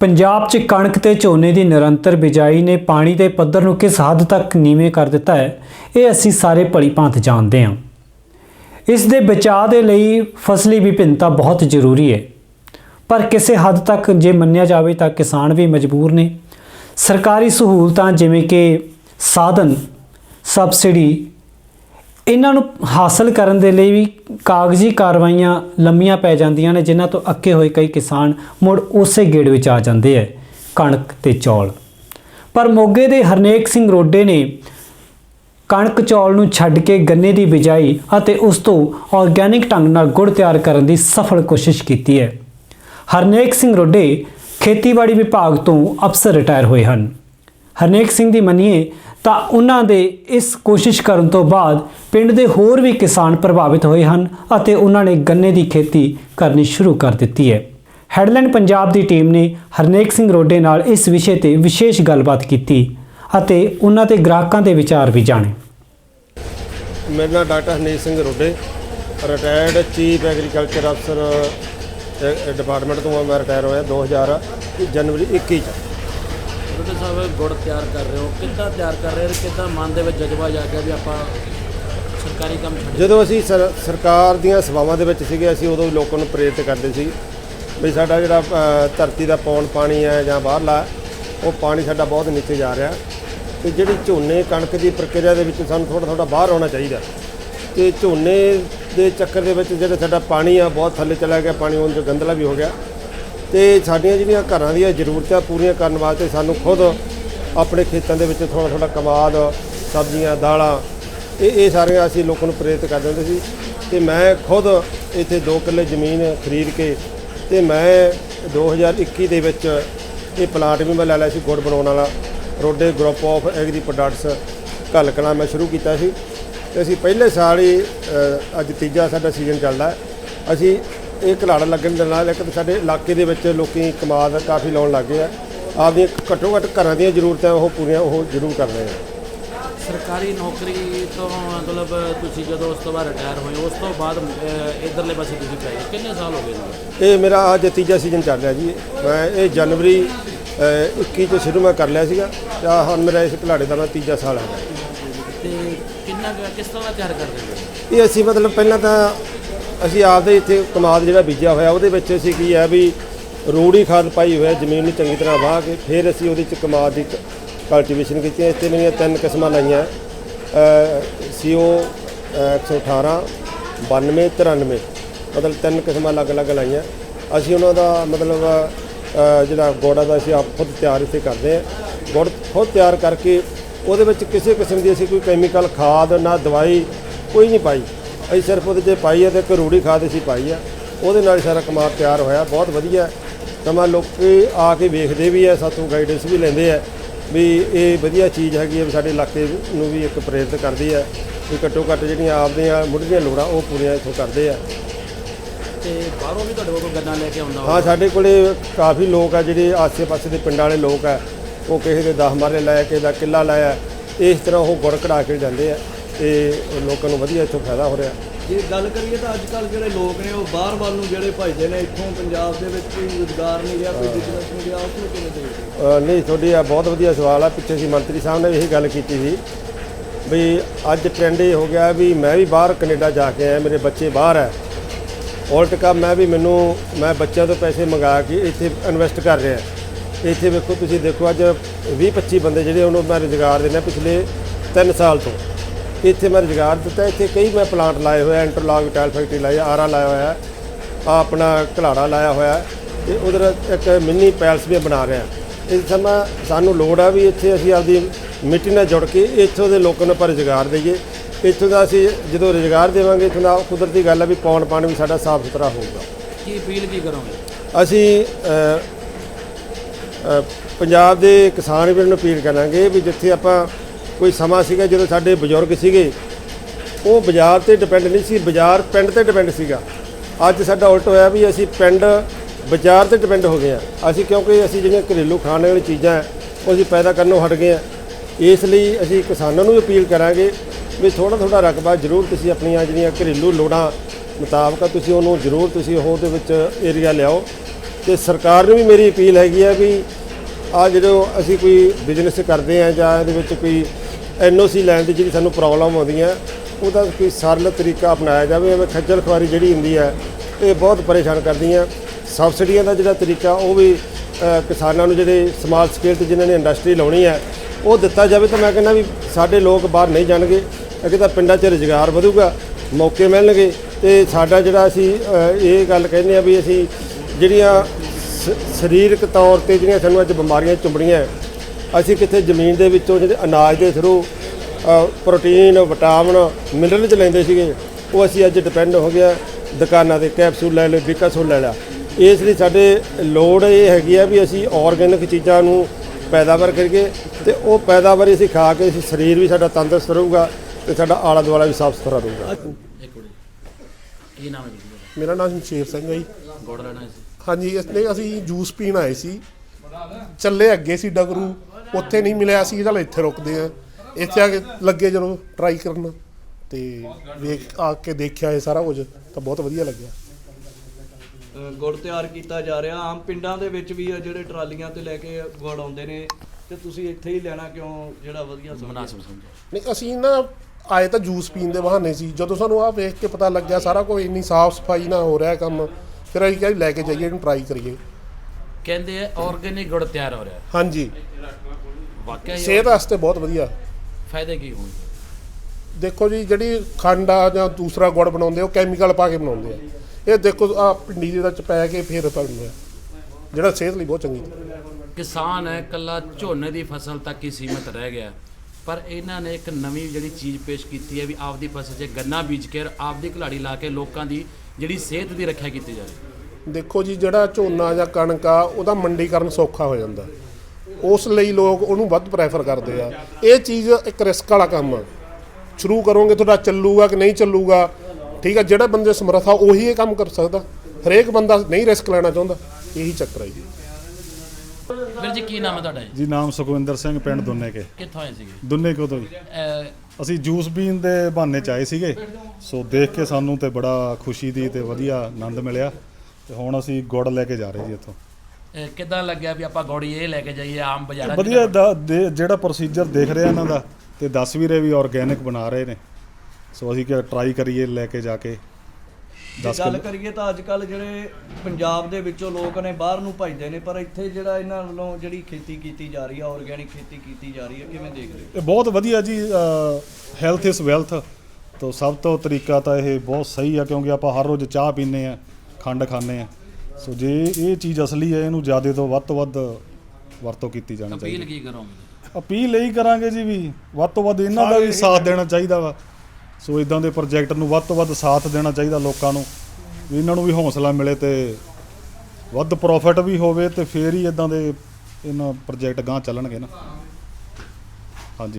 ਪੰਜਾਬ 'ਚ ਕਣਕ ਤੇ ਝੋਨੇ ਦੀ ਨਿਰੰਤਰ ਬਿਜਾਈ ਨੇ ਪਾਣੀ ਦੇ ਪੱਧਰ ਨੂੰ ਕਿਸ ਹੱਦ ਤੱਕ ਨੀਵੇਂ ਕਰ ਦਿੱਤਾ ਹੈ, ਇਹ ਅਸੀਂ ਸਾਰੇ ਭਲੀ ਭਾਂਤ ਜਾਣਦੇ ਹਾਂ। ਇਸ ਦੇ ਬਚਾਅ ਦੇ ਲਈ ਫਸਲੀ ਵਿਭਿੰਨਤਾ ਬਹੁਤ ਜ਼ਰੂਰੀ ਹੈ। ਪਰ ਕਿਸੇ ਹੱਦ ਤੱਕ ਜੇ ਮੰਨਿਆ ਜਾਵੇ ਤਾਂ ਕਿਸਾਨ ਵੀ ਮਜਬੂਰ ਨੇ। ਸਰਕਾਰੀ ਸਹੂਲਤਾਂ ਜਿਵੇਂ ਕਿ ਸਾਧਨ, ਸਬਸਿਡੀ ਇਹਨਾਂ ਨੂੰ ਹਾਸਲ ਕਰਨ ਦੇ ਲਈ ਵੀ ਕਾਗਜ਼ੀ ਕਾਰਵਾਈਆਂ ਲੰਮੀਆਂ ਪੈ ਜਾਂਦੀਆਂ ਨੇ, ਜਿਨ੍ਹਾਂ ਤੋਂ ਅੱਕੇ ਹੋਏ ਕਈ ਕਿਸਾਨ ਮੁੜ ਉਸੇ ਗੇੜ ਵਿੱਚ ਆ ਜਾਂਦੇ ਹੈ ਕਣਕ ਤੇ ਚੌਲ। ਪਰ ਮੋਗੇ ਦੇ ਹਰਨੇਕ ਸਿੰਘ ਰੋਡੇ ਨੇ ਕਣਕ ਚੌਲ ਨੂੰ ਛੱਡ ਕੇ ਗੰਨੇ ਦੀ ਬਿਜਾਈ ਅਤੇ ਉਸ ਤੋਂ ਆਰਗੈਨਿਕ ਢੰਗ ਨਾਲ ਗੁੜ ਤਿਆਰ ਕਰਨ ਦੀ ਸਫਲ ਕੋਸ਼ਿਸ਼ ਕੀਤੀ ਹੈ ਹਰਨੇਕ ਸਿੰਘ ਰੋਡੇ ਖੇਤੀਬਾੜੀ ਵਿਭਾਗ ਤੋਂ ਅਫਸਰ ਰਿਟਾਇਰ ਹੋਏ ਹਨ। ਹਰਨੇਕ ਸਿੰਘ ਦੀ ਮੰਨੀਏ ਤਾਂ ਉਹਨਾਂ ਦੇ ਇਸ ਕੋਸ਼ਿਸ਼ ਕਰਨ ਤੋਂ ਬਾਅਦ ਪਿੰਡ ਦੇ ਹੋਰ ਵੀ ਕਿਸਾਨ ਪ੍ਰਭਾਵਿਤ ਹੋਏ ਹਨ ਅਤੇ ਉਹਨਾਂ ਨੇ ਗੰਨੇ ਦੀ ਖੇਤੀ ਕਰਨੀ ਸ਼ੁਰੂ ਕਰ ਦਿੱਤੀ ਹੈ। ਹੈਡਲਾਈਨ ਪੰਜਾਬ ਦੀ ਟੀਮ ਨੇ ਹਰਨੇਕ ਸਿੰਘ ਰੋਡੇ ਨਾਲ ਇਸ ਵਿਸ਼ੇ ਤੇ ਵਿਸ਼ੇਸ਼ ਗੱਲਬਾਤ ਕੀਤੀ ਅਤੇ ਉਹਨਾਂ ਦੇ ਗ੍ਰਾਹਕਾਂ ਦੇ ਵਿਚਾਰ ਵੀ ਜਾਣੇ। ਮੇਰਾ ਨਾਮ doctor Harneet Singh Rode retired chief agriculture ਅਫਸਰ ਡਿਪਾਰਟਮੈਂਟ ਤੋਂ ਮੈਂ ਰਿਟਾਇਰ ਹੋਇਆ 2000 ਜਨਵਰੀ 21 ਚ। ਡਾਕਟਰ ਸਾਹਿਬ ਗੁੜ ਤਿਆਰ ਕਰ ਰਹੇ ਹੋ। ਕਿੱਦਾਂ ਤਿਆਰ ਕਰ ਰਹੇ ਹੋ ਕਿੱਦਾਂ ਮਨ ਦੇ ਵਿੱਚ ਜਜ਼ਬਾ ਜਾਗਿਆ ਵੀ ਆਪਾਂ ਸਰਕਾਰੀ ਕੰਮ ਛੱਡ ਜਦੋਂ ਅਸੀਂ ਸਰ- ਸਰਕਾਰ ਦੀਆਂ ਸੇਵਾਵਾਂ ਦੇ ਵਿੱਚ ਸੀਗੇ ਅਸੀਂ ਉਦੋਂ ਵੀ ਲੋਕਾਂ ਨੂੰ ਪ੍ਰੇਰਿਤ ਕਰਦੇ ਸੀ ਵੀ ਸਾਡਾ ਜਿਹੜਾ ਅ, ਧਰਤੀ ਦਾ ਪੌਣ ਪਾਣੀ ਹੈ ਜਾਂ ਬਾਹਰਲਾ ਉਹ ਪਾਣੀ ਸਾਡਾ ਬਹੁਤ ਨੀਚੇ ਜਾ ਰਿਹਾ। ਤੇ ਜਿਹੜੀ ਝੋਨੇ ਕਣਕ ਦੀ ਪ੍ਰਕਿਰਿਆ ਦੇ ਵਿੱਚ ਸਾਨੂੰ ਥੋੜਾ ਥੋੜਾ ਬਾਹਰ ਆਉਣਾ ਚਾਹੀਦਾ। ਤੇ ਝੋਨੇ ਦੇ ਚੱਕਰ ਦੇ ਵਿੱਚ ਜਿਹੜਾ ਸਾਡਾ ਪਾਣੀ ਆ ਬਹੁਤ ਥੱਲੇ ਚਲਾ ਗਿਆ ਪਾਣੀ ਉਹਨਾਂ ਚ ਗੰਦਲਾ ਵੀ ਹੋ ਗਿਆ। ਤੇ ਸਾਡੀਆਂ ਜਿਹੜੀਆਂ ਘਰਾਂ ਦੀਆਂ ਜ਼ਰੂਰਤਾਂ ਪੂਰੀਆਂ ਕਰਨ ਵਾਸਤੇ ਸਾਨੂੰ ਖੁਦ ਆਪਣੇ ਖੇਤਾਂ ਦੇ ਵਿੱਚ ਥੋੜਾ ਥੋੜਾ ਕਮਾਦ, ਸਬਜ਼ੀਆਂ, ਦਾਲਾਂ, ਇਹ ਇਹ ਸਾਰੀਆਂ ਅਸੀਂ ਲੋਕਾਂ ਨੂੰ ਪ੍ਰੇਰਿਤ ਕਰ ਦਿੰਦੇ ਸੀ। ਤੇ ਮੈਂ ਖੁਦ ਇੱਥੇ 2 ਕਿੱਲੇ ਜ਼ਮੀਨ ਖਰੀਦ ਕੇ ਤੇ ਮੈਂ 2021 ਦੇ ਵਿੱਚ ਇਹ ਪਲਾਂਟ ਵੀ ਮੈਂ ਲੈ ਲਿਆ ਸੀ ਗੁੜ ਬਣਾਉਣ ਵਾਲਾ। Rode group of agri products ਕਲਕਣਾ ਮੈਂ ਸ਼ੁਰੂ ਕੀਤਾ ਸੀ। ਤੇ ਅਸੀਂ ਪਹਿਲੇ ਸਾਲ ਹੀ ਅੱਜ ਤੀਜਾ ਸਾਡਾ ਸੀਜ਼ਨ ਚੱਲਦਾ। ਅਸੀਂ ਇਹ ਘਲਾੜ ਲੱਗਣ ਦੇ ਨਾਲ ਇੱਕ ਸਾਡੇ ਇਲਾਕੇ ਦੇ ਵਿੱਚ ਲੋਕੀ ਕਮਾਦ ਕਾਫੀ ਲਾਉਣ ਲੱਗੇ ਆ। ਆਪਦੀਆਂ ਘੱਟੋ ਘੱਟ ਘਰਾਂ ਦੀਆਂ ਜ਼ਰੂਰਤਾਂ ਉਹ ਪੂਰੀਆਂ ਉਹ ਜ਼ਰੂਰ ਕਰ ਰਹੇ ਆ। ਸਰਕਾਰੀ ਨੌਕਰੀ ਤੋਂ ਮਤਲਬ ਤੁਸੀਂ ਜਦੋਂ ਉਸ ਤੋਂ ਬਾਅਦ ਰਿਟਾਇਰ ਹੋਏ ਉਸ ਤੋਂ ਬਾਅਦ ਇੱਧਰਲੇ ਪਾਸੇ ਤੁਸੀਂ ਪਏ ਕਿੰਨੇ ਸਾਲ ਹੋ ਗਏ ਜੀ ਇਹ ਮੇਰਾ ਅੱਜ ਤੀਜਾ ਸੀਜ਼ਨ ਚੱਲ ਰਿਹਾ ਜੀ। ਮੈਂ ਇਹ ਜਨਵਰੀ ਅ, 21 ਤੋਂ ਸ਼ੁਰੂ ਮੈਂ ਕਰ ਲਿਆ ਸੀਗਾ। ਤੇ ਹੁਣ ਮੇਰਾ ਇਸ ਘਲਾੜੇ ਦਾ ਮੈਂ ਤੀਜਾ ਸਾਲ ਹੈ ਤੇ ਕਿੰਨਾ ਕਿਸ ਤਰ੍ਹਾਂ ਤਿਆਰ ਕਰਦੇ ਹੋ? ਇਹ ਅਸੀਂ ਮਤਲਬ ਪਹਿਲਾਂ ਤਾਂ ਅਸੀਂ ਆਪਦੇ ਇੱਥੇ ਕਮਾਦ ਜਿਹੜਾ ਬੀਜਿਆ ਹੋਇਆ, ਉਹਦੇ ਵਿੱਚ ਅਸੀਂ ਕੀ ਹੈ ਵੀ ਰੂੜੀ ਖਾਦ ਪਾਈ ਹੋਇਆ ਜ਼ਮੀਨ ਨੂੰ ਚੰਗੀ ਤਰ੍ਹਾਂ ਵਾਹ ਕੇ ਫਿਰ ਅਸੀਂ ਉਹਦੇ ਚ ਕਮਾਦ ਦੀ ਕਲਟੀਵੇਸ਼ਨ ਕੀਤੀ ਹੈ। ਇੱਥੇ ਮੇਰੀਆਂ ਤਿੰਨ ਕਿਸਮਾਂ ਲਾਈਆਂ ਸੀਓ 118 92 93 ਮਤਲਬ ਤਿੰਨ ਕਿਸਮਾਂ ਅਲੱਗ-ਅਲੱਗ ਲਾਈਆਂ। ਅਸੀਂ ਉਹਨਾਂ ਦਾ ਮਤਲਬ ਜਿਹੜਾ ਗੋੜਾ ਦਾ ਅਸੀਂ ਆਪ ਖੁਦ ਤਿਆਰ ਇੱਥੇ ਕਰਦੇ ਹਾਂ। ਗੁੜ ਖੁਦ ਤਿਆਰ ਕਰਕੇ ਉਹਦੇ ਵਿੱਚ ਕਿਸੇ ਕਿਸਮ ਦੀ ਅਸੀਂ ਕੋਈ ਕੈਮੀਕਲ ਖਾਦ ਨਾ ਦਵਾਈ, ਕੋਈ ਨਹੀਂ ਪਾਈ। ਅਸੀਂ ਸਿਰਫ ਉਹਦੇ 'ਚ ਪਾਈ ਹੈ ਤੇ ਇੱਕ ਰੂੜੀ ਖਾਦ ਅਸੀਂ ਪਾਈ ਆ। ਉਹਦੇ ਨਾਲ ਹੀ ਸਾਰਾ ਕਮਾਦ ਤਿਆਰ ਹੋਇਆ ਬਹੁਤ ਵਧੀਆ। ਸਮਾਂ ਲੋਕੀ ਆ ਕੇ ਵੇਖਦੇ ਵੀ ਆ ਸਾਥੋਂ ਗਾਈਡੈਂਸ ਵੀ ਲੈਂਦੇ ਆ ਵੀ ਇਹ ਵਧੀਆ ਚੀਜ਼ ਹੈਗੀ ਹੈ ਵੀ ਸਾਡੇ ਇਲਾਕੇ ਨੂੰ ਵੀ ਇੱਕ ਪ੍ਰੇਰਿਤ ਕਰਦੀ ਹੈ ਵੀ ਘੱਟੋ ਘੱਟ ਜਿਹੜੀਆਂ ਆਪਦੀਆਂ ਮੁੱਢਲੀਆਂ ਲੋੜਾਂ ਉਹ ਪੂਰੀਆਂ ਇੱਥੋਂ ਕਰਦੇ ਆ। ਤੇ ਬਾਹਰੋਂ ਵੀ ਤੁਹਾਡੇ ਕੋਲ ਗੰਨਾ ਲੈ ਕੇ ਆਉਂਦਾ ਹਾਂ ਸਾਡੇ ਕੋਲੇ ਕਾਫੀ ਲੋਕ ਆ ਜਿਹੜੇ ਆਸੇ-ਪਾਸੇ ਦੇ ਪਿੰਡਾਂ ਵਾਲੇ ਲੋਕ ਆ। ਉਹ ਕਿਸੇ ਦੇ 10 ਮਾਰੇ ਲਾਇਆ ਕਿਸੇ ਦਾ ਕਿੱਲਾ ਲਾਇਆ। ਇਸ ਤਰ੍ਹਾਂ ਉਹ ਗੁੜ ਕਢਾ ਕੇ ਜਾਂਦੇ ਆ। ਤੇ ਲੋਕਾਂ ਨੂੰ ਵਧੀਆ ਇੱਥੋਂ ਫਾਇਦਾ ਹੋ ਰਿਹਾ। ਜੇ ਗੱਲ ਕਰੀਏ ਤਾਂ ਅੱਜ ਕੱਲ ਜਿਹੜੇ ਲੋਕ ਨੇ ਉਹ ਬਾਹਰ ਵੱਲ ਨੂੰ ਜਿਹੜੇ ਭਜਦੇ ਨੇ ਇੱਥੋਂ ਪੰਜਾਬ ਦੇ ਵਿੱਚ ਕੋਈ ਰੁਜ਼ਗਾਰ ਨਹੀਂ ਰਿਹਾ ਕੋਈ ਬਿਜ਼ਨਸ ਨਹੀਂ ਰਿਹਾ ਉਸ ਨੂੰ ਕਿਵੇਂ ਦੇਖਦੇ ਹੋ? ਨਹੀਂ ਤੁਹਾਡੀ ਆ ਬਹੁਤ ਵਧੀਆ ਸਵਾਲ ਆ। ਪਿੱਛੇ ਸੀ ਮੰਤਰੀ ਸਾਹਿਬ ਨੇ ਵੀ ਇਹੀ ਗੱਲ ਕੀਤੀ ਸੀ ਵੀ ਅੱਜ ਟ੍ਰੈਂਡ ਇਹ ਹੋ ਗਿਆ ਵੀ ਮੈਂ ਵੀ ਬਾਹਰ ਕੈਨੇਡਾ ਜਾ ਕੇ ਆਇਆ ਮੇਰੇ ਬੱਚੇ ਬਾਹਰ ਹੈ ਉਲਟ ਕਾ ਮੈਂ ਵੀ ਮੈਨੂੰ ਮੈਂ ਬੱਚਿਆਂ ਤੋਂ ਪੈਸੇ ਮੰਗਾ ਕੇ ਇੱਥੇ ਇਨਵੈਸਟ ਕਰ ਰਿਹਾ। ਇੱਥੇ ਵੇਖੋ ਤੁਸੀਂ ਦੇਖੋ ਅੱਜ 20 25 ਬੰਦੇ ਜਿਹੜੇ ਉਹਨੂੰ ਮੈਂ ਰੁਜ਼ਗਾਰ ਦੇਣਾ ਪਿਛਲੇ 3 ਸਾਲ ਤੋਂ। ਇੱਥੇ ਮੈਂ ਰੁਜ਼ਗਾਰ ਦਿੱਤਾ ਇੱਥੇ ਕਈ ਮੈਂ ਪਲਾਂਟ ਲਾਏ ਹੋਏ ਆ ਇੰਟਰਲੌਕ ਟਾਇਲ ਫੈਕਟਰੀ ਲਾਈ ਆਰਾ ਲਾਇਆ ਹੋਇਆ ਆ ਆਪਣਾ ਘਲਾੜਾ ਲਾਇਆ ਹੋਇਆ ਤੇ ਉਧਰ ਇੱਕ ਮਿੰਨੀ ਪੈਲਸ ਵੀ ਬਣਾ ਰਿਹਾ ਇਸ ਸਮਾਂ ਸਾਨੂੰ ਲੋੜ ਆ ਵੀ ਇੱਥੇ ਅਸੀਂ ਆਪਦੀ ਮਿੱਟੀ ਨਾਲ ਜੁੜ ਕੇ ਇੱਥੋਂ ਦੇ ਲੋਕਾਂ ਨੂੰ ਆਪਾਂ ਰੁਜ਼ਗਾਰ ਦਈਏ। ਇੱਥੋਂ ਦਾ ਅਸੀਂ ਜਦੋਂ ਰੁਜ਼ਗਾਰ ਦੇਵਾਂਗੇ ਇੱਥੋਂ ਦਾ ਕੁਦਰਤੀ ਗੱਲ ਆ ਵੀ ਪੌਣ ਪਾਣੀ ਵੀ ਸਾਡਾ ਸਾਫ਼ ਸੁਥਰਾ ਹੋਊਗਾ। ਕੀ ਅਪੀਲ ਕੀ ਕਰੋਗੇ? ਅਸੀਂ ਅ, ਅ, ਪੰਜਾਬ ਦੇ ਕਿਸਾਨ ਵੀਰਾਂ ਨੂੰ ਅਪੀਲ ਕਰਾਂਗੇ ਵੀ ਜਿੱਥੇ ਆਪਾਂ ਕੋਈ ਸਮਾਂ ਸੀਗਾ ਜਦੋਂ ਸਾਡੇ ਬਜ਼ੁਰਗ ਸੀਗੇ, ਉਹ ਬਾਜ਼ਾਰ ਤੇ ਡਿਪੈਂਡ ਨਹੀਂ ਸੀ, ਬਾਜ਼ਾਰ ਪਿੰਡ ਤੇ ਡਿਪੈਂਡ ਸੀਗਾ। ਅੱਜ ਸਾਡਾ ਉਲਟ ਹੋਇਆ ਵੀ ਅਸੀਂ ਪਿੰਡ ਬਾਜ਼ਾਰ ਤੇ ਡਿਪੈਂਡ ਹੋ ਗਏ ਆ। ਅਸੀਂ ਕਿਉਂਕਿ ਅਸੀਂ ਜਿਹੜੀਆਂ ਘਰੇਲੂ ਖਾਣ ਵਾਲੀ ਚੀਜ਼ਾਂ ਉਹ ਅਸੀਂ ਪੈਦਾ ਕਰਨੋਂ ਹਟ ਗਏ ਆ। ਇਸ ਲਈ ਅਸੀਂ ਕਿਸਾਨਾਂ ਨੂੰ ਵੀ ਅਪੀਲ ਕਰਾਂਗੇ ਵੀ ਥੋੜਾ ਥੋੜਾ ਰਕਬਾ ਜ਼ਰੂਰ ਤੁਸੀਂ ਆਪਣੀਆਂ ਜਿਹੜੀਆਂ ਘਰੇਲੂ ਲੋੜਾਂ ਮੁਤਾਬਕ ਤੁਸੀਂ ਉਹਨੂੰ ਜ਼ਰੂਰ ਤੁਸੀਂ ਉਹਦੇ ਵਿੱਚ ਏਰੀਆ ਲਿਆਓ। ਤੇ ਸਰਕਾਰ ਨੂੰ ਵੀ ਮੇਰੀ ਅਪੀਲ ਹੈਗੀ ਆ ਵੀ ਆ ਜਦੋਂ ਅਸੀਂ ਕੋਈ ਬਿਜ਼ਨਸ ਕਰਦੇ ਆ ਜਾਂ ਇਹਦੇ ਵਿੱਚ ਕੋਈ ਐਨਓਸੀ ਲੈਣ ਦੀ ਜਿਹੜੀ ਸਾਨੂੰ ਪ੍ਰੋਬਲਮ ਆਉਂਦੀਆਂ ਉਹਦਾ ਕੋਈ ਸਰਲ ਤਰੀਕਾ ਅਪਣਾਇਆ ਜਾਵੇ, ਐਵੇਂ ਖੱਜਲ ਖੁਆਰੀ ਜਿਹੜੀ ਹੁੰਦੀ ਹੈ, ਇਹ ਬਹੁਤ ਪਰੇਸ਼ਾਨ ਕਰਦੀਆਂ। ਸਬਸਿਡੀਆਂ ਦਾ ਜਿਹੜਾ ਤਰੀਕਾ, ਉਹ ਵੀ ਕਿਸਾਨਾਂ ਨੂੰ ਜਿਹੜੇ ਸਮਾਲ ਸਕੇਲ ਤੇ ਜਿਨ੍ਹਾਂ ਨੇ ਇੰਡਸਟਰੀ ਲਾਉਣੀ ਹੈ, ਉਹ ਦਿੱਤਾ ਜਾਵੇ ਤਾਂ ਮੈਂ ਕਹਿੰਦਾ ਵੀ ਸਾਡੇ ਲੋਕ ਬਾਹਰ ਨਹੀਂ ਜਾਣਗੇ, ਅੱਗੇ ਤਾਂ ਪਿੰਡਾਂ 'ਚ ਰੁਜ਼ਗਾਰ ਵਧੂਗਾ, ਮੌਕੇ ਮਿਲਣਗੇ ਤੇ ਸਾਡਾ ਜਿਹੜਾ ਅਸੀਂ ਇਹ ਗੱਲ ਕਹਿੰਦੇ ਆ ਵੀ ਅਸੀਂ ਜਿਹੜੀਆਂ ਸ- ਸਰੀਰਕ ਤੌਰ ਤੇ ਜਿਹੜੀਆਂ ਸਾਨੂੰ ਅੱਜ ਬਿਮਾਰੀਆਂ ਚੁੰਬੜੀਆਂ ਅਸੀਂ ਕਿਤੇ ਜ਼ਮੀਨ ਦੇ ਵਿੱਚੋਂ ਜਿਹੜੇ ਅਨਾਜ ਦੇ ਥਰੂ ਪ੍ਰੋਟੀਨ ਵਿਟਾਮਿਨ ਮਿਨਰਲਸ ਲੈਂਦੇ ਸੀਗੇ ਉਹ ਅਸੀਂ ਅੱਜ ਡਿਪੈਂਡ ਹੋ ਗਿਆ ਦੁਕਾਨਾਂ ਦੇ ਕੈਪਸੂਲ ਲੈ ਲਏ ਵਿਕਾਸੋਲ ਲੈ ਲਿਆ। ਇਸ ਲਈ ਸਾਡੇ ਲੋੜ ਇਹ ਹੈਗੀ ਆ ਵੀ ਅਸੀਂ ਆਰਗੈਨਿਕ ਚੀਜ਼ਾਂ ਨੂੰ ਪੈਦਾਵਾਰ ਕਰੀਏ ਤੇ ਉਹ ਪੈਦਾਵਾਰ ਅਸੀਂ ਖਾ ਕੇ ਅਸੀਂ ਸਰੀਰ ਵੀ ਸਾਡਾ ਤੰਦਰੁਸਤ ਰਹੂਗਾ ਤੇ ਸਾਡਾ ਆਲਾ ਦੁਆਲਾ ਵੀ ਸਾਫ਼ ਸੁਥਰਾ ਰਹੂਗਾ। ਕੀ ਨਾਮ ਹੈ ਮੇਰਾ ਨਾਮ ਸ਼ਮਸ਼ੇਰ ਸਿੰਘ ਹੈ ਜੀ। ਗੋੜ ਲੈਣਾ ਸੀ ਹਾਂਜੀ ਇਸ ਲਈ ਅਸੀਂ ਜੂਸ ਪੀਣ ਆਏ ਸੀ। ਚੱਲੇ ਅੱਗੇ ਸੀ ਡਗਰੂ। ਉੱਥੇ ਨਹੀਂ ਮਿਲਿਆ ਸੀ ਚਲ ਇੱਥੇ ਰੁਕਦੇ ਆ ਇੱਥੇ ਆ ਕੇ ਲੱਗੇ ਜਦੋਂ ਟਰਾਈ ਕਰਨ। ਤੇ ਵੇਖ ਆ ਕੇ ਦੇਖਿਆ ਇਹ ਸਾਰਾ ਕੁਝ ਤਾਂ ਬਹੁਤ ਵਧੀਆ ਲੱਗਿਆ। ਅ, ਗੁੜ ਤਿਆਰ ਕੀਤਾ ਜਾ ਰਿਹਾ। ਆਮ ਪਿੰਡਾਂ ਦੇ ਵਿੱਚ ਵੀ ਆ ਜਿਹੜੇ ਟਰਾਲੀਆਂ ਤੇ ਲੈ ਕੇ ਗੁੜ ਆਉਂਦੇ ਨੇ ਤੇ ਤੁਸੀਂ ਇੱਥੇ ਹੀ ਲੈਣਾ ਕਿਉਂ? ਜਿਹੜਾ ਵਧੀਆ ਸਮਝਿਆ। ਨਹੀਂ ਅਸੀਂ ਨਾ ਆਏ ਤਾਂ ਜੂਸ ਪੀਣ ਦੇ ਬਹਾਨੇ ਸੀ। ਜਦੋਂ ਸਾਨੂੰ ਆਹ ਵੇਖ ਕੇ ਪਤਾ ਲੱਗਿਆ ਸਾਰਾ ਕੁਝ ਇੰਨੀ ਸਾਫ਼ ਸਫ਼ਾਈ ਨਾਲ ਹੋ ਰਿਹਾ ਕੰਮ ਫਿਰ ਅਸੀਂ ਕਿਹਾ ਵੀ ਲੈ ਕੇ ਜਾਈਏ ਇਹਨੂੰ ਟਰਾਈ ਕਰੀਏ। ਕਹਿੰਦੇ ਆ ਆਰਗੇਨਿਕ ਗੁੜ ਤਿਆਰ ਹੋ ਰਿਹਾ। ਹਾਂਜੀ। ਵਾਕਿਆ ਹੀ ਸਿਹਤ ਵਾਸਤੇ ਬਹੁਤ ਵਧੀਆ। ਫਾਇਦੇ ਕੀ ਹੋਣਗੇ? ਦੇਖੋ ਜੀ ਜਿਹੜੀ ਖੰਡ ਆ ਜਾਂ ਦੂਸਰਾ ਗੁੜ ਬਣਾਉਂਦੇ ਆ, ਉਹ ਕੈਮੀਕਲ ਪਾ ਕੇ ਬਣਾਉਂਦੇ ਆ। ਇਹ ਦੇਖੋ ਆ ਪਿੰਡੀ ਦੇ ਵਿੱਚ ਪੈ ਕੇ ਫੇਰ ਬਣਦਾ ਜਿਹੜਾ ਸਿਹਤ ਲਈ ਬਹੁਤ ਚੰਗੀ ਕਿਸਾਨ ਹੈ ਕੱਲਾ ਝੋਨੇ ਦੀ ਫਸਲ ਤੱਕ ਹੀ ਸੀਮਿਤ ਰਹਿ ਗਿਆ। ਪਰ ਇਹਨਾਂ ਨੇ ਇੱਕ ਨਵੀਂ ਜਿਹੜੀ ਚੀਜ਼ ਪੇਸ਼ ਕੀਤੀ ਹੈ ਵੀ ਆਪਦੀ ਫਸਲ 'ਚ ਗੰਨਾ ਬੀਜ ਕੇ ਆਪਦੀ ਘਲਾੜੀ ਲਾ ਕੇ ਲੋਕਾਂ ਦੀ ਜਿਹੜੀ ਸਿਹਤ ਦੀ ਰੱਖਿਆ ਕੀਤੀ ਜਾ ਰਹੀ ਦੇਖੋ ਜੀ ਜਿਹੜਾ ਝੋਨਾ ਜਾਂ ਕਣਕ ਆ ਉਹਦਾ ਮੰਡੀਕਰਨ ਸੌਖਾ ਹੋ ਜਾਂਦਾ। ਉਸ ਲਈ ਲੋਕ ਉਹਨੂੰ ਵੱਧ ਪ੍ਰੈਫਰ ਕਰਦੇ ਆ। ਇਹ ਚੀਜ਼ ਇੱਕ ਰਿਸਕ ਵਾਲਾ ਕੰਮ ਆ। ਸ਼ੁਰੂ ਕਰੋਗੇ ਤੁਹਾਡਾ ਚੱਲੂਗਾ ਕਿ ਨਹੀਂ ਚੱਲੂਗਾ? ਠੀਕ ਆ ਜਿਹੜਾ ਬੰਦੇ ਸਮਰੱਥ ਆ ਉਹੀ ਇਹ ਕੰਮ ਕਰ ਸਕਦਾ। ਹਰੇਕ ਬੰਦਾ ਨਹੀਂ ਰਿਸਕ ਲੈਣਾ ਚਾਹੁੰਦਾ। ਇਹੀ ਚੱਕਰ ਹੈ ਜੀ। ਵੀਰ ਜੀ ਕੀ ਨਾਮ ਹੈ ਤੁਹਾਡਾ ਜੀ? ਜੀ ਨਾਮ ਸੁਖਵਿੰਦਰ ਸਿੰਘ ਪਿੰਡ ਦੁੰਨੇ ਕੇ। ਕਿੱਥੋਂ ਆਏ ਸੀਗੇ? ਦੁੰਨੇ ਕੋ ਤੋਂ ਜੀ? ਅਸੀਂ ਜੂਸ ਪੀਣ ਦੇ ਬਹਾਨੇ ਚ ਆਏ ਸੀਗੇ। ਸੋ ਦੇਖ ਕੇ ਸਾਨੂੰ ਤੇ ਬੜਾ ਖੁਸ਼ੀ ਦੀ ਤੇ ਵਧੀਆ ਆਨੰਦ ਮਿਲਿਆ। ਤੇ ਹੁਣ ਅਸੀਂ ਗੁੜ ਲੈ ਕੇ ਜਾ ਰਹੇ ਜੀ ਇੱਥੋਂ। ਕਿੱਦਾਂ ਲੱਗਿਆ ਵੀ ਆਪਾਂ ਗੌੜੀ ਇਹ ਲੈ ਕੇ ਜਾਈਏ ਆਮ ਬਾਜ਼ਾਰਾਂ 'ਚ ਵਧੀਆ ਦਾ- ਦੇ- ਜਿਹੜਾ ਪ੍ਰੋਸੀਜਰ ਦੇਖ ਰਿਹਾ ਇਹਨਾਂ ਦਾ ਤੇ ਦੱਸ ਵੀ ਰਹੇ ਵੀ ਆਰਗੇਨਿਕ ਬਣਾ ਰਹੇ ਨੇ। ਸੋ ਅਸੀਂ ਕਿ ਟਰਾਈ ਕਰੀਏ ਲੈ ਕੇ ਜਾ ਕੇ। ਜੇ ਦੱਸ ਗੱਲ ਕਿਲੋ ਕਰੀਏ ਤਾਂ ਅੱਜ ਕੱਲ ਜਿਹੜੇ ਪੰਜਾਬ ਦੇ ਵਿੱਚੋਂ ਲੋਕ ਨੇ ਬਾਹਰ ਨੂੰ ਭਜਦੇ ਨੇ ਪਰ ਇੱਥੇ ਜਿਹੜਾ ਇਹਨਾਂ ਵੱਲੋਂ ਜਿਹੜੀ ਖੇਤੀ ਕੀਤੀ ਜਾ ਰਹੀ ਆ ਆਰਗੇਨਿਕ ਖੇਤੀ ਕੀਤੀ ਜਾ ਰਹੀ ਹੈ ਕਿਵੇਂ ਦੇਖ ਰਹੇ ਹੋ? ਇਹ ਬਹੁਤ ਵਧੀਆ ਜੀ ਹੈਲਥ ਇਜ਼ ਵੈਲਥ ਤੋਂ ਸਭ ਤੋਂ ਤਰੀਕਾ ਤਾਂ ਇਹ ਬਹੁਤ ਸਹੀ ਆ ਕਿਉਂਕਿ ਆਪਾਂ ਹਰ ਰੋਜ਼ ਚਾਹ ਪੀਂਦੇ ਆ ਖੰਡ ਖਾਂਦੇ ਆ। ਸੋ ਜੇ ਇਹ ਚੀਜ਼ ਅਸਲੀ ਹੈ ਇਹਨੂੰ ਜ਼ਿਆਦਾ ਤੋਂ ਵੱਧ ਤੋਂ ਵੱਧ ਵਰਤੋਂ ਕੀਤੀ ਜਾਣੀ ਅਪੀਲ ਚਾਹੀਦੀ ਕੀ ਕਰੋਗੇ? ਅਪੀਲ ਇਹੀ ਕਰਾਂਗੇ ਜੀ ਵੀ ਵੱਧ ਤੋਂ ਵੱਧ ਇਹਨਾਂ ਦਾ ਵੀ ਸਾਥ ਦੇਣਾ ਚਾਹੀਦਾ ਵਾ। ਸੋ ਇਦਾਂ ਦੇ ਪ੍ਰੋਜੈਕਟ ਨੂੰ ਵੱਧ ਤੋਂ ਵੱਧ ਸਾਥ ਦੇਣਾ ਚਾਹੀਦਾ ਲੋਕਾਂ ਨੂੰ। ਵੀ ਇਹਨਾਂ ਨੂੰ ਵੀ ਹੌਸਲਾ ਮਿਲੇ ਤੇ ਵੱਧ ਪ੍ਰੋਫਿਟ ਵੀ ਹੋਵੇ ਤੇ ਫੇਰ ਹੀ ਇਦਾਂ ਦੇ ਇਹਨਾਂ ਪ੍ਰੋਜੈਕਟ ਗਾਂ ਚੱਲਣਗੇ ਨਾ।